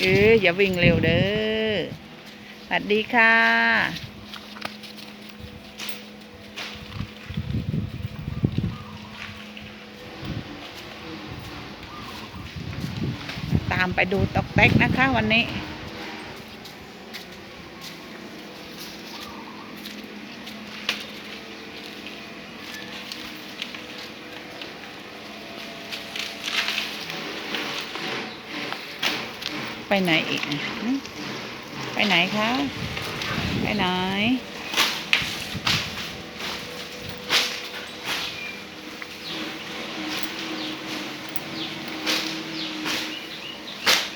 เอออย่าวิ่งเร็วเด้อสวัสดีค่ะ ตามไปดูตอกแตกนะคะวันนี้ ไปไหนอีกอะไปไหนคะ ไปไหน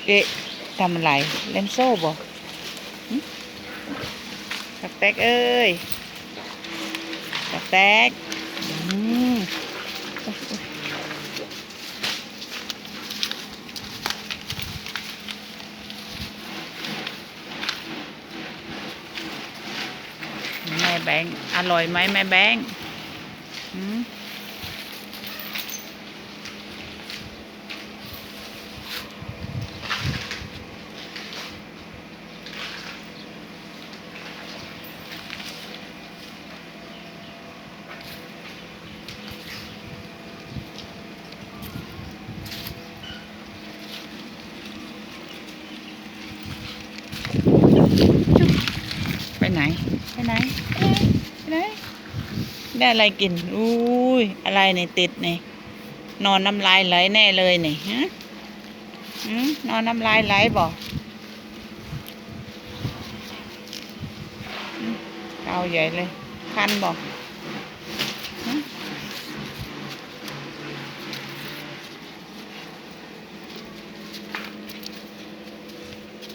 เอ๊ะทำอะไรเล่นโซ่บ่ตักแตกเอ้ยตักแตกอืมโอ๊ยโอ๊ย แบงค์อร่อยไหมแม่แบงค์ไปไหน ไปไหน ไปไหน ได้อะไรกินอุ้ยอะไรเนี่ยติดเนี่ยนอนน้ำลายไหลแน่เลยเนี่ยฮะหืมนอนน้ำลายไหลบอกเกาใหญ่เลยคันบอก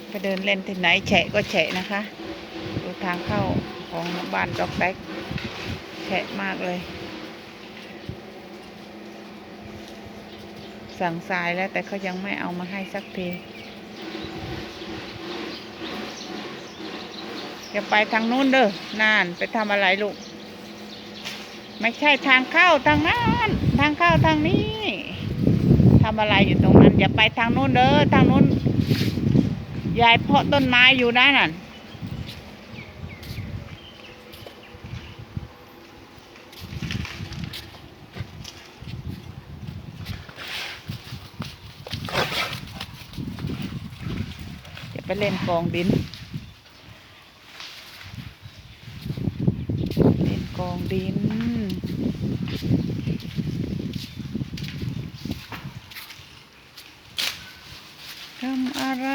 ไปเดินเล่นที่ไหนแฉะก็แฉะนะคะ ดูทางเข้าของบ้านดอกแดก แฉะมากเลย สั่งทรายแล้วแต่เขายังไม่เอามาให้สักทีอย่าไปทางนู้นเด้อนานไปทำอะไรลูก ไม่ใช่ทางเข้าทางนั้นทางเข้าทางนี้ทำอะไรอยู่ตรงนั้น อย่าไปทางนู้นเด้อทางนู้นยายเพาะต้นไม้อยู่นะนั่น ไปเล่นกองดินเล่นกองดิน ทำอะไร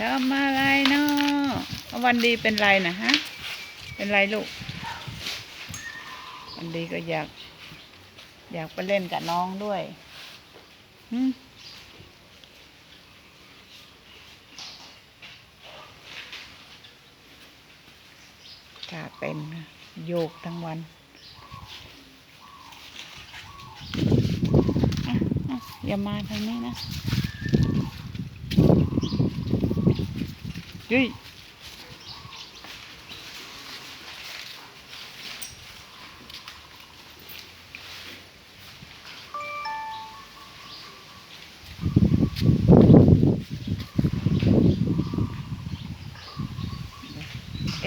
ทำอะไรเนาะวันดีเป็นไรนะฮะ เป็นไรลูก วันดีก็อยาก อยากไปเล่นกับน้องด้วยหึ ขาเป็นโยกทั้งวันอะอะอย่ามาทางนี้นะเฮ้ย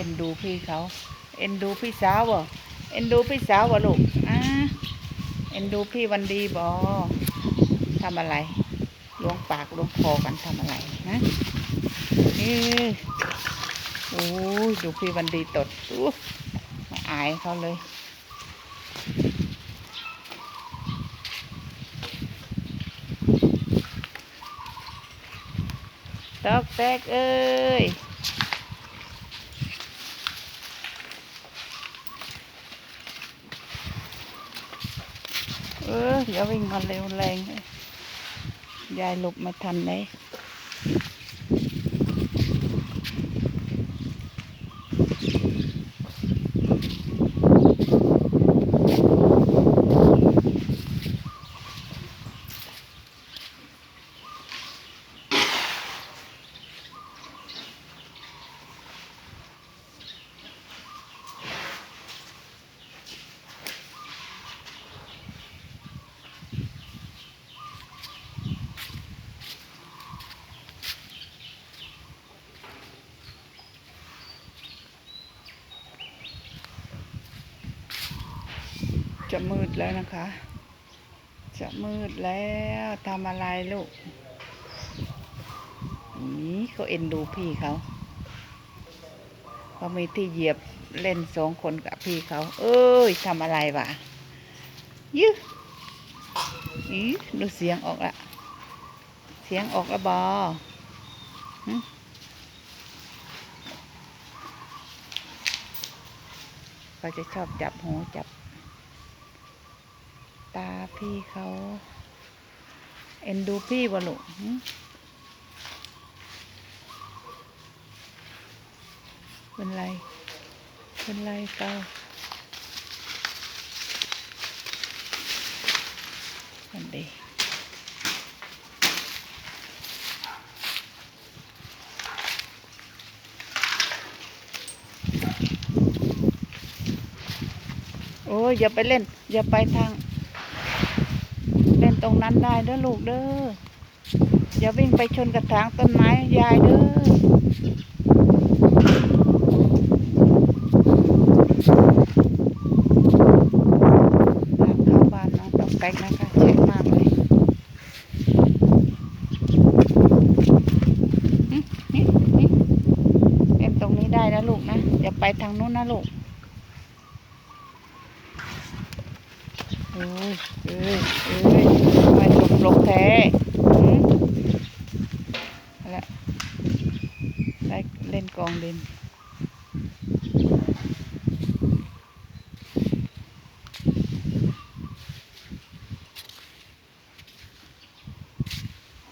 อ็นดูพี่เขา เอ็นดูพี่สาวบ่เอ็นดูพี่สาวบ่ลูกอ่าเอ็นดูพี่วันดีบ่ทำอะไรล้วงปากล้วงคอกันทำอะไรฮะเอ้ยโอ้ยดูพี่วันดีตดอู้มาอายเขาเลยตอกแตกเอ้ย อออย่าวิ่งมาเร็วแรงเลยยายหลบไม่ทันเลย จะมืดแล้วนะคะ จะมืดแล้วทำอะไรลูกนี่เขาเอ็นดูพี่เขาเขามีที่เหยียบเล่นสองคนกับพี่เขา เอ้ยทำอะไรวะยึอีดูเสียงออกละเสียงออกละบอหึเขาจะชอบจับหูจับ ตาพี่เขาเอ็นดูพี่บ่ลูกเป็นไร เป็นไรเก้ามันดีโอ้ยอย่าไปเล่น อย่าไปทาง ตรงนั้นได้เด้อลูกเด้ออย่าวิ่งไปชนกระถางต้นไม้ยายเด้อทางเข้าบ้านน้องต้องแป๊กนะคะเช็คมากเลยเล่นตรงนี้ได้นะลูกนะ อย่าไปทางนู้นนะลูกเอ้ยเอ้ยเอ้ย ไมตกลงแท้หืมเอาละได้เล่นกองดิน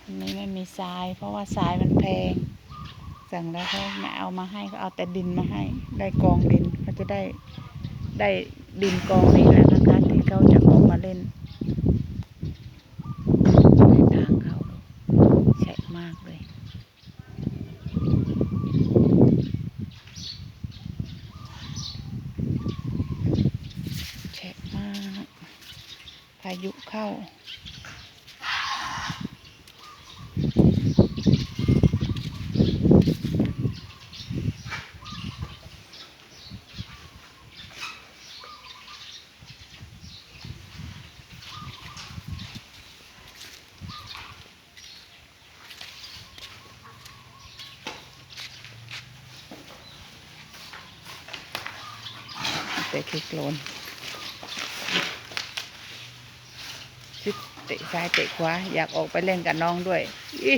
อันนี้ไม่มีทราย เพราะว่าทรายมันแพง สั่งแล้วเขาไม่เอามาให้เขาเอาแต่ดินมาให้ ได้กองดินเขาจะได้ได้ดินกองนี้แหละนะคะที่เขาจะออกมาเล่นทางเขาแฉะมากเลย แฉะมาก พายุเข้าเตะคลิกโลน ซิเตะซ้ายเตะขวาอยากออกไปเล่นกับน้องด้วยอี